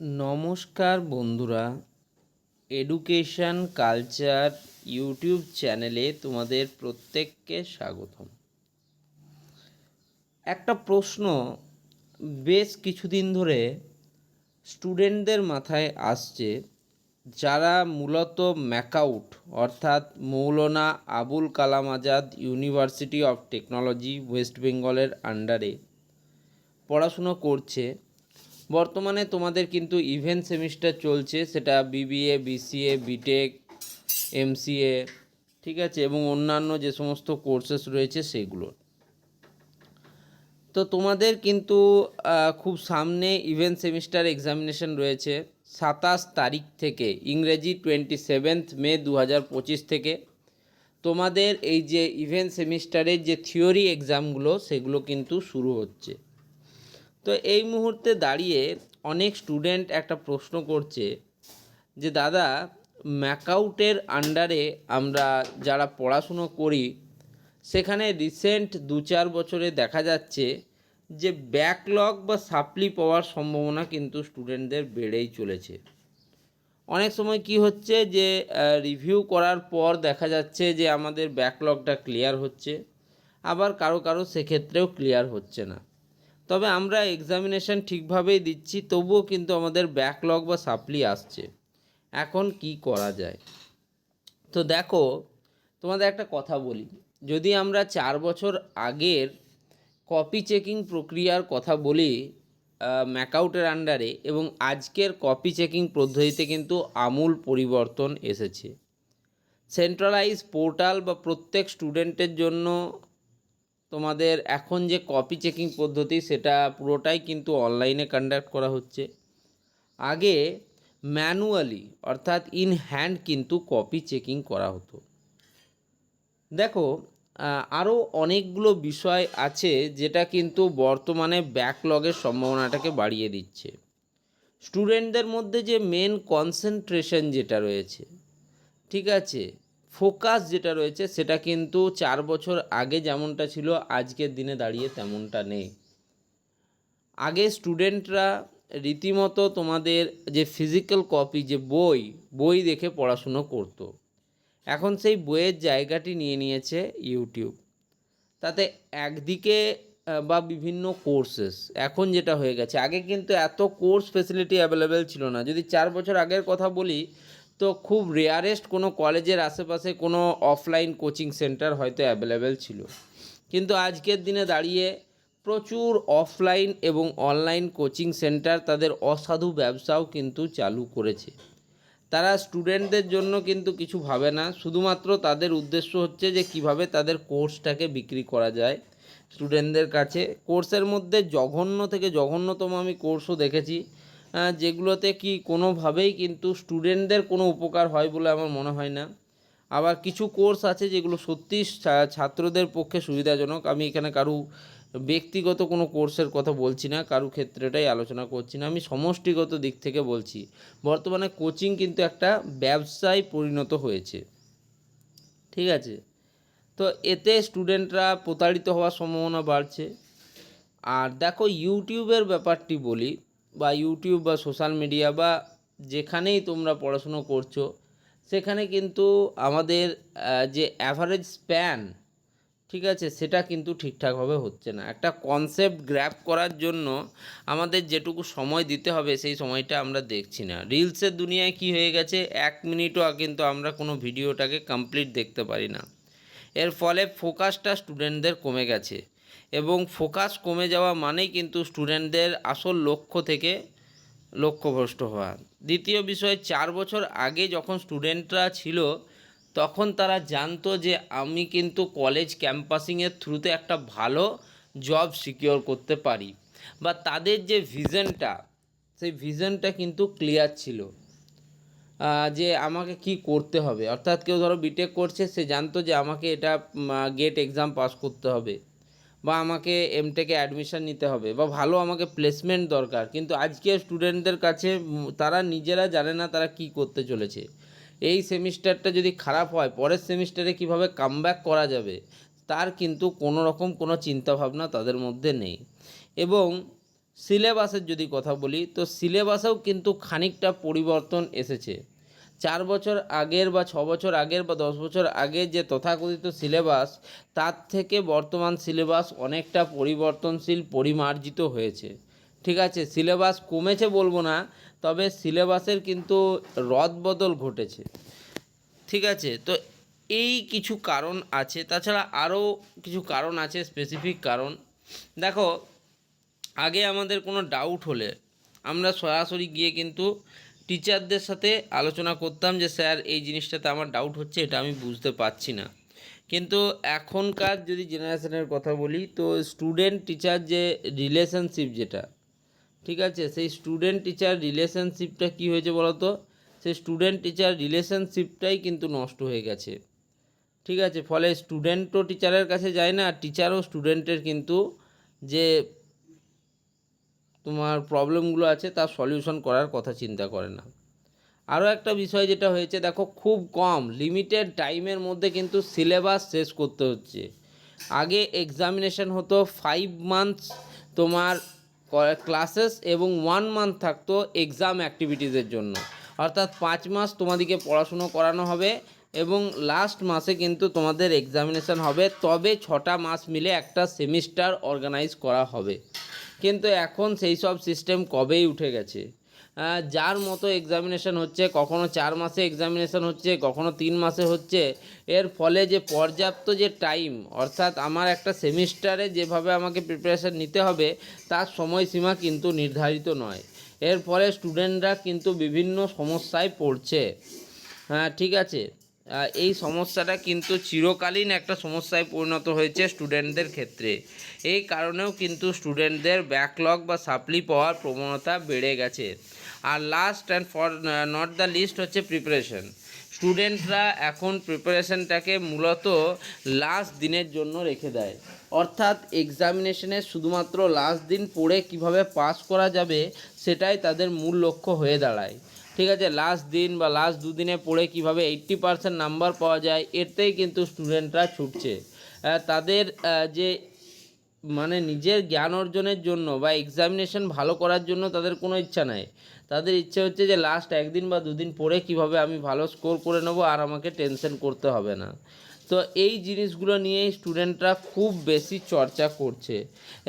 নমস্কার বন্ধুরা education culture YouTube চ্যানেলে তোমাদের প্রত্যেককে স্বাগতম। একটা প্রশ্ন বেশ কিছুদিন ধরে স্টুডেন্টদের মাথায় আসছে, যারা মূলত ম্যাকাউট অর্থাৎ Maulana Abul Kalam Azad university of technology west বেঙ্গলের আন্ডারে পড়াশুনো করছে। বর্তমানে তোমাদের কিন্তু ইভেন্ট সেমিস্টার চলছে, সেটা বিবিএ বিসিএ বিটেক এমসিএ ঠিক আছে? এবং অন্যান্য যে সমস্ত কোর্সেস রয়েছে সেগুলোর তো তোমাদের কিন্তু খুব সামনে ইভেন্ট সেমিস্টার এক্সামিনেশন রয়েছে সাতাশ তারিখ থেকে, ইংরেজি টোয়েন্টি সেভেন্থ মে দু হাজার পঁচিশ থেকে। তোমাদের এই যে ইভেন্ট সেমিস্টারের যে থিওরি এক্সামগুলো সেগুলো কিন্তু শুরু হচ্ছে। তো এই মুহূর্তে দাঁড়িয়ে অনেক স্টুডেন্ট একটা প্রশ্ন করছে যে, দাদা ম্যাকাউটের আন্ডারে আমরা যারা পড়াশুনো করি, সেখানে রিসেন্ট দু চার বছরে দেখা যাচ্ছে যে ব্যাকলগ বা সাপ্লি পাওয়ার সম্ভাবনা কিন্তু স্টুডেন্টদের বেড়েই চলেছে। অনেক সময় কি হচ্ছে যে রিভিউ করার পর দেখা যাচ্ছে যে, আমাদের ব্যাকলগটা ক্লিয়ার হচ্ছে, আবার কারও কারও সেক্ষেত্রেও ক্লিয়ার হচ্ছে না। তবে আমরা এক্সামিনেশন ঠিকভাবেই দিচ্ছি, তবুও কিন্তু আমাদের ব্যাকলগ বা সাপ্লি আসছে। এখন কি করা যায়? তো দেখো, তোমাদের একটা কথা বলি। যদি আমরা চার বছর আগের কপি চেকিং প্রক্রিয়ার কথা বলি ম্যাকআউটের আন্ডারে এবং আজকের কপি চেকিং পদ্ধতিতে কিন্তু আমূল পরিবর্তন এসেছে। সেন্ট্রালাইজ পোর্টাল বা প্রত্যেক স্টুডেন্টের জন্য তোমাদের এখন যে কপি চেকিং পদ্ধতি, সেটা পুরোটাই কিন্তু অনলাইনে কন্ডাক্ট করা হচ্ছে। আগে ম্যানুয়ালি অর্থাৎ ইন হ্যান্ড কিন্তু কপি চেকিং করা হতো। দেখো আরও অনেকগুলো বিষয় আছে যেটা কিন্তু বর্তমানে ব্যাকলগের সম্ভাবনাটাকে বাড়িয়ে দিচ্ছে। স্টুডেন্টদের মধ্যে যে মেন কনসেন্ট্রেশন যেটা রয়েছে, ঠিক আছে? ফোকাস যেটা রয়েছে সেটা কিন্তু চার বছর আগে যেমনটা ছিল, আজকের দিনে দাঁড়িয়ে তেমনটা নেই। আগে স্টুডেন্টরা রীতিমতো তোমাদের যে ফিজিক্যাল কপি যে বই বই দেখে পড়াশুনো করতো। এখন সেই বইয়ের জায়গাটি নিয়ে নিয়েছে ইউটিউব তাতে একদিকে বা বিভিন্ন কোর্সেস এখন যেটা হয়ে গেছে, আগে কিন্তু এত কোর্স ফেসিলিটি অ্যাভেলেবেল ছিল না। যদি চার বছর আগের কথা বলি তো খুব রেয়ারেস্ট কোনো কলেজের আশেপাশে কোনো অফলাইন কোচিং সেন্টার হয়তো অ্যাভেলেবেল ছিল। কিন্তু আজকের দিনে দাঁড়িয়ে প্রচুর অফলাইন এবং অনলাইন কোচিং সেন্টার তাদের অসাধু ব্যবসাও কিন্তু চালু করেছে। তারা স্টুডেন্টদের জন্য কিন্তু কিছু ভাবে না, শুধুমাত্র তাদের উদ্দেশ্য হচ্ছে যে কীভাবে তাদের কোর্সটাকে বিক্রি করা যায় স্টুডেন্টদের কাছে। কোর্সের মধ্যে জঘন্য থেকে জঘন্যতম আমি কোর্সও দেখেছি। যেগুলোতে কি কোনোভাবেই কিন্তু স্টুডেন্টদের কোনো উপকার হয় বলে আমার মনে হয় না। আবার কিছু কোর্স আছে যেগুলো সত্যি ছাত্রদের পক্ষে সুবিধাজনক। আমি এখানে কারু ব্যক্তিগত কোনো কোর্সের কথা বলছি না, কারু ক্ষেত্রেটাই আলোচনা করছি না। আমি সমষ্টিগত দিক থেকে বলছি, বর্তমানে কোচিং কিন্তু একটা ব্যবসায় পরিণত হয়েছে। ঠিক আছে? তো এতে স্টুডেন্টরা প্রতারিত হওয়ার সম্ভাবনা বাড়ছে। আর দেখো ইউটিউবের ব্যাপারটি বলি বা ইউটিউব বা সোশ্যাল মিডিয়া বা যেখানেই তোমরা পড়াশুনো করছ, সেখানে কিন্তু আমাদের যে অ্যাভারেজ স্প্যান ঠিক আছে, সেটা কিন্তু ঠিকঠাকভাবে হচ্ছে না। একটা কনসেপ্ট গ্র্যাপ করার জন্য আমাদের যেটুকু সময় দিতে হবে, সেই সময়টা আমরা দেখছি না। রিলসের দুনিয়ায় কি হয়ে গেছে, এক মিনিটও কিন্তু আমরা কোনো ভিডিওটাকে কমপ্লিট দেখতে পারি না। এর ফলে ফোকাসটা স্টুডেন্টদের কমে গেছে। এবং ফোকাস কমে যাওয়া মানেই কিন্তু স্টুডেন্টদের আসল লক্ষ্য থেকে লক্ষ্যভ্রষ্ট হওয়া। দ্বিতীয় বিষয়, চার বছর আগে যখন স্টুডেন্টরা ছিল, তখন তারা জানতো যে আমি কিন্তু কলেজ ক্যাম্পাসিংয়ের থ্রুতে একটা ভালো জব সিকিওর করতে পারি বা তাদের যে ভিশনটা, সেই ভিশনটা কিন্তু ক্লিয়ার ছিল। যে আমাকে কি করতে হবে? অর্থাৎ কেউ ধরো বিটেক করছে, সে জানতো যে আমাকে এটা গেট এক্সাম পাস করতে হবে। বা আমাকে এমটেকে অ্যাডমিশন নিতে হবে বা ভালো আমাকে প্লেসমেন্ট দরকার। কিন্তু আজকে স্টুডেন্টদের কাছে তারা নিজেরা জানে না তারা কি করতে চলেছে। এই সেমিস্টারটা যদি খারাপ হয়, পরের সেমিস্টারে কীভাবে কামব্যাক করা যাবে, তার কিন্তু কোনো রকম কোনো চিন্তাভাবনা তাদের মধ্যে নেই। এবং সিলেবাসের যদি কথা বলি, তো সিলেবাসেও কিন্তু খানিকটা পরিবর্তন এসেছে। চার বছর আগের বা ছ বছর আগের বা দশ বছর আগের যে তথাকথিত সিলেবাস, তার থেকে বর্তমান সিলেবাস অনেকটা পরিবর্তনশীল, পরিমার্জিত হয়েছে। ঠিক আছে, সিলেবাস কমেছে বলব না, তবে সিলেবাসের কিন্তু রদবদল ঘটেছে। ঠিক আছে, তো এই কিছু কারণ আছে, তাছাড়া আরও কিছু কারণ আছে স্পেসিফিক কারণ। দেখো, আগে আমাদের কোনো ডাউট হলে আমরা সরাসরি গিয়ে কিন্তু টিচারদের সাথে আলোচনা করতাম যে, স্যার, এই জিনিসটাতে আমার ডাউট হচ্ছে, এটা আমি বুঝতে পারছি না। কিন্তু এখনকার যদি জেনারেশনের কথা বলি, তো স্টুডেন্ট টিচার যে রিলেশনশিপ যেটা, ঠিক আছে? সেই স্টুডেন্ট টিচার রিলেশনশিপটা কী হয়েছে বলো তো সেই স্টুডেন্ট টিচার রিলেশনশিপটাই কিন্তু নষ্ট হয়ে গেছে। ঠিক আছে? ফলে স্টুডেন্টও টিচারের কাছে যায় না টিচারও স্টুডেন্টের কিন্তু যে তোমার প্রবলেমগুলো আছে, তার সলিউশন করার কথা চিন্তা করে না। আরও একটা বিষয় যেটা হয়েছে, দেখো খুব কম লিমিটেড টাইমের মধ্যে কিন্তু সিলেবাস শেষ করতে হচ্ছে। আগে এক্সামিনেশন হতো ফাইভ মান্থস তোমার ক্লাসেস এবং ওয়ান মান্থ থাকতো এক্সাম অ্যাক্টিভিটিসের জন্য। অর্থাৎ পাঁচ মাস তোমাদেরকে পড়াশুনো করানো হবে এবং লাস্ট মাসে কিন্তু তোমাদের এক্সামিনেশন হবে, তবে ছটা মাস মিলে একটা সেমিস্টার অর্গানাইজ করা হবে। কিন্তু এখন সেই সব সিস্টেম কবেই উঠে গেছে? যার মতো এক্সামিনেশন হচ্ছে, কখনো চার মাসে এক্সামিনেশন হচ্ছে, কখনো তিন মাসে হচ্ছে, এর ফলে যে পর্যাপ্ত যে টাইম অর্থাৎ আমার একটা সেমিস্টারে যেভাবে আমাকে প্রিপারেশান নিতে হবে, তার সময়সীমা কিন্তু নির্ধারিত নয়। এর ফলে স্টুডেন্টরা কিন্তু বিভিন্ন সমস্যায় পড়ছে। হ্যাঁ ঠিক আছে? এই সমস্যাটা কিন্তু চিরকালীন একটা সমস্যায় পরিণত হয়েছে স্টুডেন্টদের ক্ষেত্রে। এই কারণেও কিন্তু স্টুডেন্টদের ব্যাকলগ বা সাপ্লি পাওয়ার প্রবণতা বেড়ে গেছে। আর last and for not the list হচ্ছে প্রিপারেশন স্টুডেন্টরা এখন প্রিপারেশনটাকে মূলত লাস্ট দিনের জন্য রেখে দেয়। অর্থাৎ এক্সামিনেশনের শুধুমাত্র লাস্ট দিন পড়ে কীভাবে পাস করা যাবে, সেটাই তাদের মূল লক্ষ্য হয়ে দাঁড়ায়। ঠিক আছে লাস্ট দিন বা লাস্ট দুদিনে পড়ে কীভাবে এইট্টি পার্সেন্ট নাম্বার পাওয়া যায় এতেই কিন্তু স্টুডেন্টরা ছুটছে। তাদের যে মানে নিজের জ্ঞান অর্জনের জন্য বা এক্সামিনেশন ভালো করার জন্য তাদের কোনো ইচ্ছা নাই। তাদের ইচ্ছে হচ্ছে যে লাস্ট একদিন বা দুদিন পরে কীভাবে আমি ভালো স্কোর করে নেব আর আমাকে টেনশন করতে হবে না। তো এই জিনিসগুলো নিয়েই স্টুডেন্টরা খুব বেশি চর্চা করছে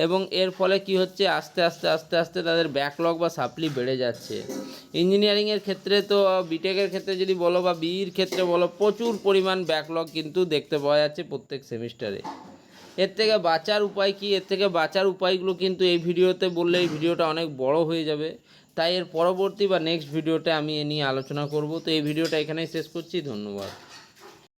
এবং এর ফলে কি হচ্ছে, আস্তে আস্তে আস্তে আস্তে তাদের ব্যাকলগ বা সাপ্লি বেড়ে যাচ্ছে। ইঞ্জিনিয়ারিংয়ের ক্ষেত্রে তো বিটেকের ক্ষেত্রে যদি বলো বা বিইর ক্ষেত্রে বলো, প্রচুর পরিমাণ ব্যাকলগ কিন্তু দেখতে পাওয়া যাচ্ছে প্রত্যেক সেমিস্টারে এর থেকে বাঁচার উপায় কি? এর থেকে বাঁচার উপায়গুলো কিন্তু এই ভিডিওতে বললে এই ভিডিওটা অনেক বড় হয়ে যাবে। তাই এর পরবর্তী বা নেক্সট ভিডিওতে আমি এ নিয়ে আলোচনা করব। তো এই ভিডিওটা এখানেই শেষ করছি। ধন্যবাদ।